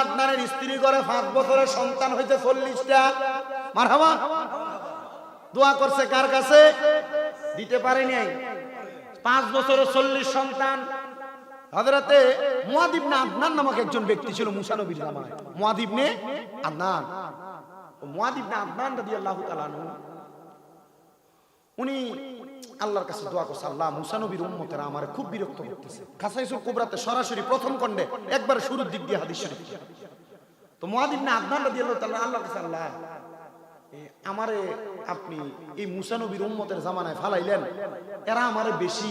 আদনানের স্ত্রী করে পাঁচ বছরের সন্তান হয়েছে চল্লিশটা। দোয়া করছে কার কাছে? দিতে পারে নাই। পাঁচ বছরের চল্লিশ সন্তান। নামক একজন ব্যক্তি ছিল মুসা আনহু। উনি আল্লাহর কাছে দোয়া করছে, আল্লাহ মুসা নবীর উম্মতেরা আমার খুব বিরক্ত করতেছে। খাসাইসুল কুবরাতে সরাসরি প্রথম খণ্ডে একবার শুরুর দিক দিয়ে হাদিস শরীফ তো মুয়াদিব না আদনান রাদিয়াল্লাহু তাআলা আল্লাহর কাছে, আল্লাহ আমারে আপনি এই মুসা নবীর উম্মতের জামানায় ফালাইলেন। এরা আমারে বেশি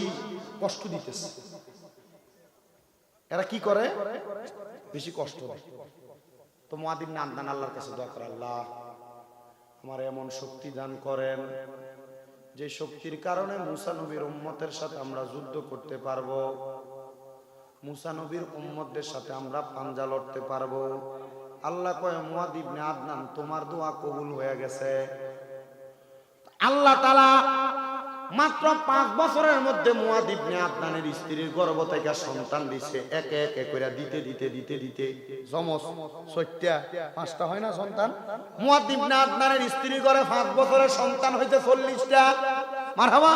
কষ্ট দিতেছে। এরা কি করে? বেশি কষ্ট দেয়। তো মুয়াদিব না আদনান আল্লাহর কাছে দোয়া করে, আল্লাহ, আমার এমন শক্তি দান করেন যে শক্তির কারণে মুসানবীর উম্মতের সাথে আমরা যুদ্ধ করতে পারব। মুসানবীর উম্মতদের সাথে আমরা পাঞ্জা লড়তে পারব। আল্লাহ কয় মুয়াদিব আদনান, তোমার দোয়া কবুল হয়ে গেছে। আল্লাহ তালা মাত্র পাঁচ বছরের মধ্যে মুয়াদিব নে আদনানের স্ত্রীর গর্ভ থেকে সন্তান দিছে। একে একে করে দিতে দিতে দিতে দিতে। জমস সত্যা, পাঁচটা হয় না সন্তান? মুয়াদিব নে আদনানের স্ত্রীর পাঁচ বছরের সন্তান হইতে চল্লিশটা। মারহাবা।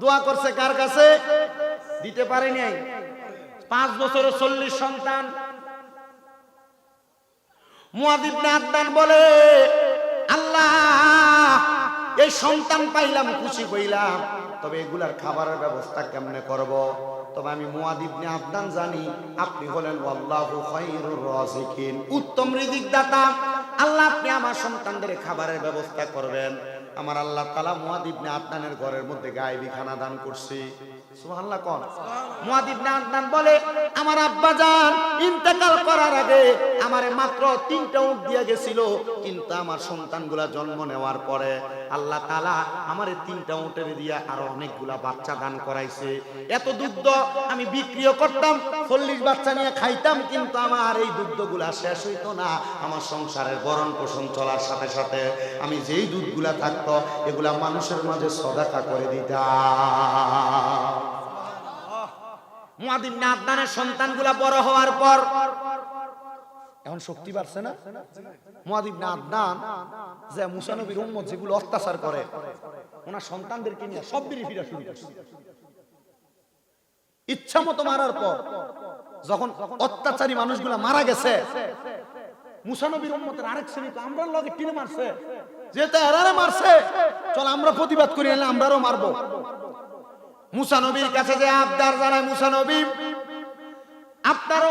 দোয়া করছে কার কাছে? দিতে পারে নাই। পাঁচ বছরের চল্লিশ সন্তান। মুয়াদিব নে আদনান বলে, আল্লাহ! এই সন্তান পাইলাম, খুশি হইলাম। তবে এগুলার খাবারের ব্যবস্থা কেমনে করব? তবে আমি মুয়াদিব নে আদনান জানি, আপনি হলেন উত্তম দাতা আল্লাহ আপনি আমার সন্তানদের খাবারের ব্যবস্থা করবেন। আমার আল্লাহ তালা মুয়াদিব নে আদনানের ঘরের মধ্যে গায়েবী খানা দান করছি। বলে, আমার আব্বা ইন্তেকাল করার আগে আমারে মাত্র তিনটা দিয়ে গেছিল, কিন্তু আমার জন্ম নেওয়ার পরে আল্লাহ তালা আমার তিনটা উটের দিয়া আরও অনেকগুলা বাচ্চা দান করাইছে। এত দুগ্ধ আমি বিক্রিও করতাম, চল্লিশ বাচ্চা নিয়ে খাইতাম, কিন্তু আমার এই দুগ্ধগুলা শেষ হইতো না। আমার সংসারের বরণ পোষণ চলার সাথে সাথে আমি যেই দুধগুলা থাকতো, এগুলা মানুষের মাঝে সদাকা করে দিতাম। মুয়াদিব না আদনানের সন্তানগুলা বড় হওয়ার পর এখন শক্তি বাড়ছে না? মুয়াদিব না আদনান যে মুসা নবীর উম্মত যেগুলো অত্যাচার করে, ওনার সন্তানদেরকে নিয়ে সব বেরিয়ে ফিরা শুরু করছে ইচ্ছা মতো মারার পর, যখন অত্যাচারী মানুষগুলা মারা গেছে, মুসানবীর উম্মতের আরেক আমরা লগে টিনে মারছে। যেহেতু এরারে মারছে, চল আমরা প্রতিবাদ করি, নাহলে আমরাও মারবো। মুসা নবীর কাছে যে আবদার জানায় মুসা নবী আপনারও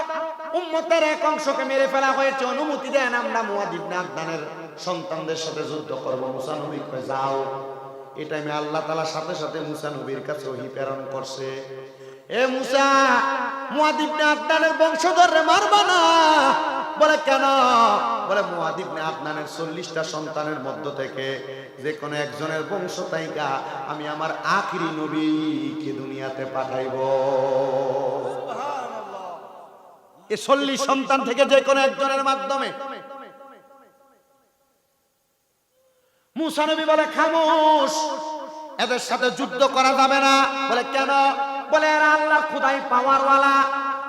উম্মতের এক অংশকে মেরে ফেলা হয়েছে, অনুমতি দেন আমরা মুয়াদিব আদনানের সন্তানদের সাথে যুদ্ধ করব। মুসা নবী কয়ে, যাও। এই টাইমে আল্লাহ তাআলা সাথে সাথে মুসা নবীর কাছে ওহী প্রেরণ করছে। এ মুসা মুয়াদিব আদনানের বংশধররে মারবা না। বলে, কেন? বলে মুয়াদিব না আদনানের চল্লিশটা সন্তানের মধ্য থেকে যে কোনো একজনের বংশ তাইকা আমি আমার আখিরি নবীকে দুনিয়াতে পাঠাইব। এ চল্লিশ সন্তান থেকে যে কোনো একজনের মাধ্যমে। মুসা নবী বলে, খামোশ, এদের সাথে যুদ্ধ করা যাবে না। বলে, কেন? বলে, এরা আল্লাহ খুদাই পাওয়ারওয়ালা।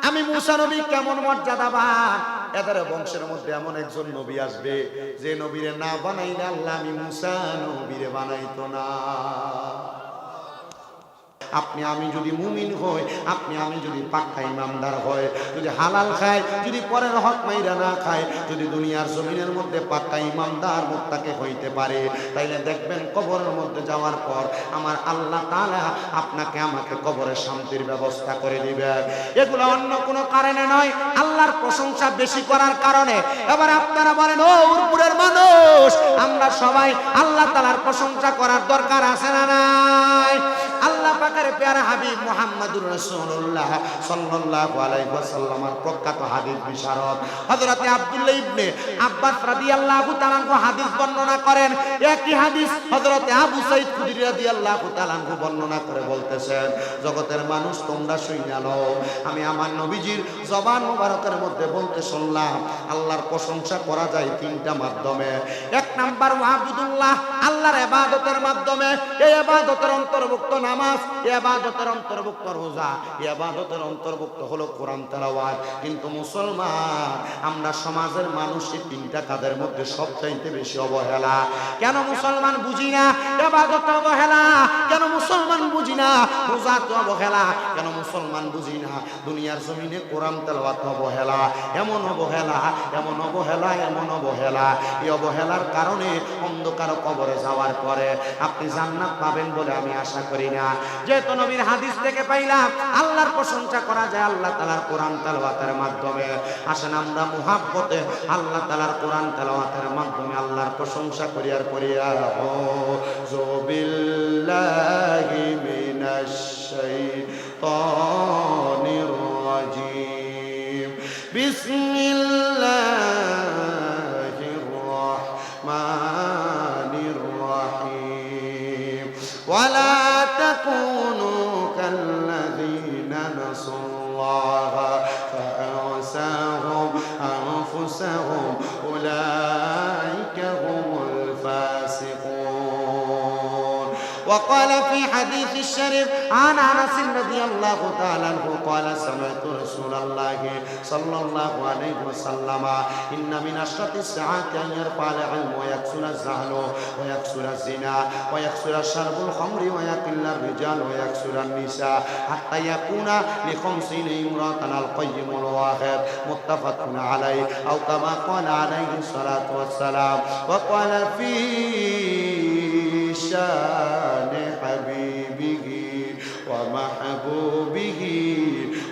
আমি মুসা নবী, কেমন মর্যাদাবান এদের বংশের মধ্যে এমন একজন নবী আসবে, যে নবীরে না বানাইলে আল্লাহ আমি মুসা নবীরে বানাইতো না। আপনি, আমি যদি মুমিন হই, আপনি, আমি যদি পাক্কা ইমানদার হয় যদি হালাল খায় যদি পরের হক মাইরা না খায় যদি দুনিয়ার জমিনের মধ্যে পাক্কা ইমানদার মুক্তাকে হইতে পারে, তাইলে দেখবেন কবরের মধ্যে যাওয়ার পর আমার আল্লাহ তাআলা আপনাকে আমাকে কবরের শান্তির ব্যবস্থা করে দিবে। এগুলো অন্য কোনো কারণে নয়, আল্লাহর প্রশংসা বেশি করার কারণে। এবার আপনারা বলেন, ও উরপুরের মানুষ, আমরা সবাই আল্লাহ তালার প্রশংসা করার দরকার আছে না নাই? আল্লাহ পাকের প্যারা হাবিব মুহাম্মাদুর প্রখ্যাত হাদিস বিশারদ। আব্দুল্লাহ ইবনে আব্বাস হাদিস বর্ণনা করেন, একই হাদিস আবু বর্ণনা করে বলতেছেন, জগতের মানুষ তোমরা শুইনা লও আমি আমার নবীজির জবান মোবারকের মধ্যে বলতে শুনলাম, আল্লাহর প্রশংসা করা যায় তিনটা মাধ্যমে। এক নাম্বার ওয়াবুদুল্লাহ, আল্লাহর ইবাদতের মাধ্যমে। এই ইবাদতের অন্তর্ভুক্ত নামাজ এবাদতের অন্তর্ভুক্ত রোজা এবাদতের অন্তর্ভুক্ত হলো কোরআন তেলাওয়াত। কিন্তু মুসলমান, আমরা সমাজের মানুষের তিনটা কাদের মধ্যে সবচাইতে বেশি অবহেলা। কেন মুসলমান বুঝি না? এবাদত অবহেলা। কেন মুসলমান বুঝি না? রোজা তো অবহেলা। কেন মুসলমান বুঝি না? দুনিয়ার জমিনে কোরআন তেলাওয়াত অবহেলা। এমন অবহেলা এমন অবহেলা এমন অবহেলা। এই অবহেলার কারণে অন্ধকার কবরে যাওয়ার পরে আপনি জান্নাত পাবেন বলে আমি আশা করি না। যেহেতু নবীর হাদিস থেকে পাইলাম, আল্লাহর প্রশংসা করা যায় আল্লাহ তালার কোরআন তেলাওয়াতের মাধ্যমে। আসেন আমরা মুহাব্বতে আল্লাহ তালার কোরআন তেলাওয়াতের মাধ্যমে আল্লাহর প্রশংসা করি করিয়া করি। বিল্লাহি মিনাশ শাইতানির বিসমিল্লাহির রাহমানির تكونوا كالأرض وقال في حديث الشريف عن أنس رضي الله تعالى عنه قال سمعت رسول الله صلى الله عليه وسلم إن من أشرط الساعات أن يرفع العلم ويكسر الزهل ويكسر الزنا ويكسر شرب الخمر ويقل الرجال ويكسر النساء حتى يكون لخمسين امرأة القيم الواحد متفق عليه أو كما قال عليه الصلاة والسلام. وقال في شان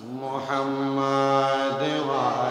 محمد وعلى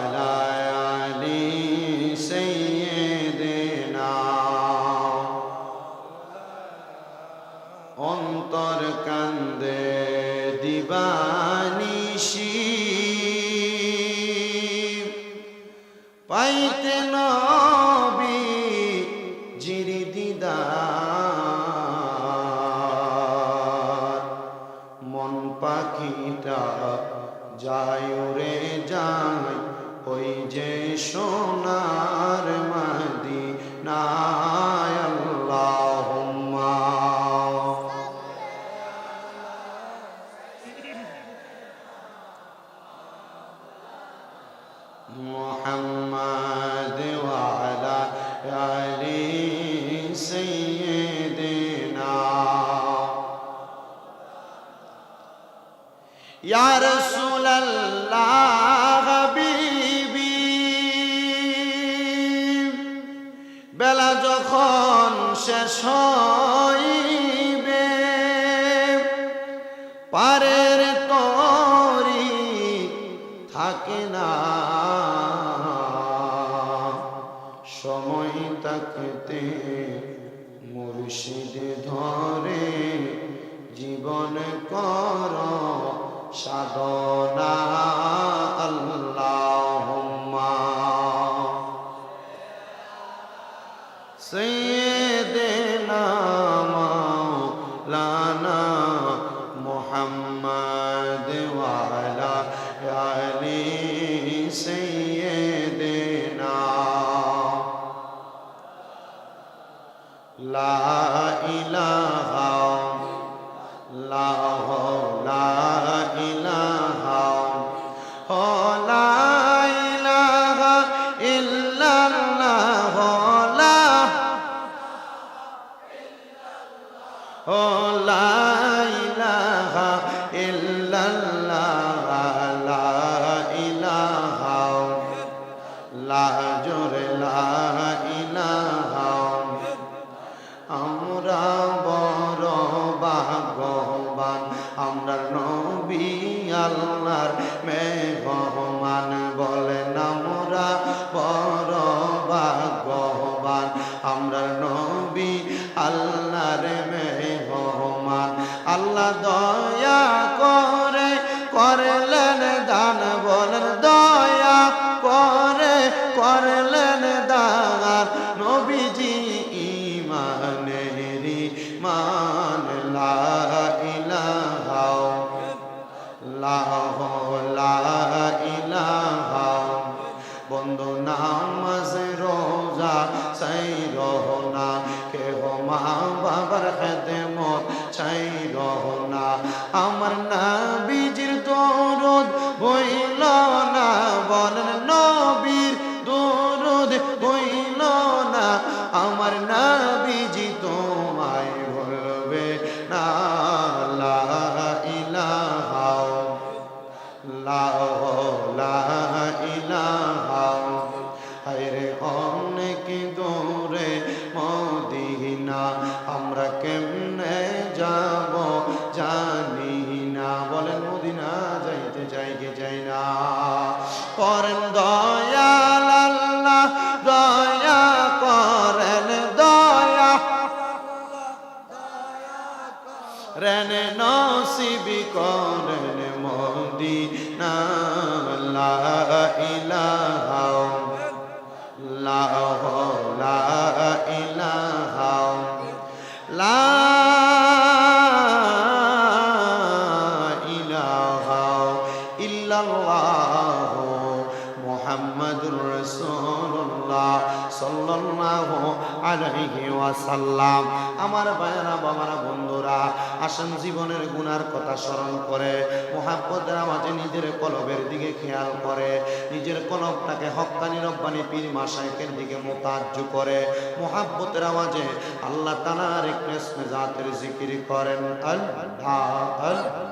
يا رسول الله حبيبي বেলা যখন শেষ হইবে লা ইলাহা ওই নসিব কর মুহাম্মাদুর রাসূলুল্লাহ সাল্লাল্লাহু আলাইহি ওয়াসাল্লাম। আমার ভাইয়েরা, বাবারা, বন্ধুরা, আসেন জীবনের গুনার কথা স্মরণ করে, মোহাব্বতের মাঝে নিজের কলবের দিকে খেয়াল করে, নিজের কলবটাকে হক্কানি রব্বানি পীর মাসাইকের দিকে মোতাজ্জ করে, মোহাব্বতের মাঝে আল্লাহ তালার একটু ইসমে জাতের জিকির করেন। আল্লাহ আল্লাহ।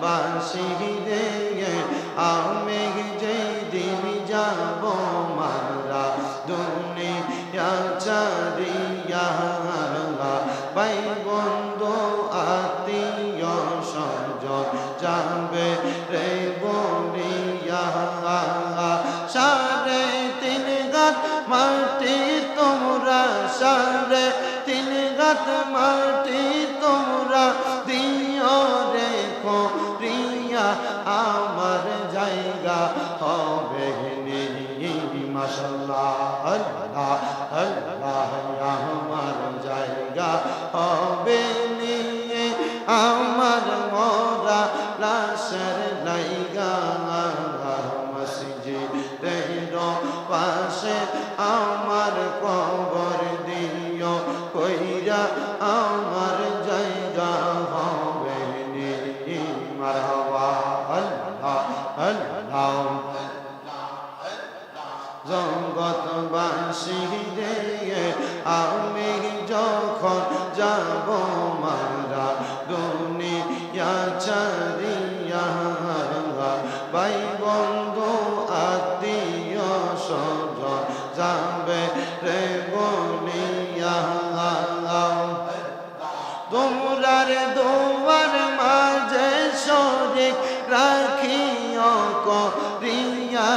বাসি রে আমি যে দিন যাব মারা দুনিয়া Oh. তোমরার দোয়ার মাঝে শরীর রাখিও করিয়া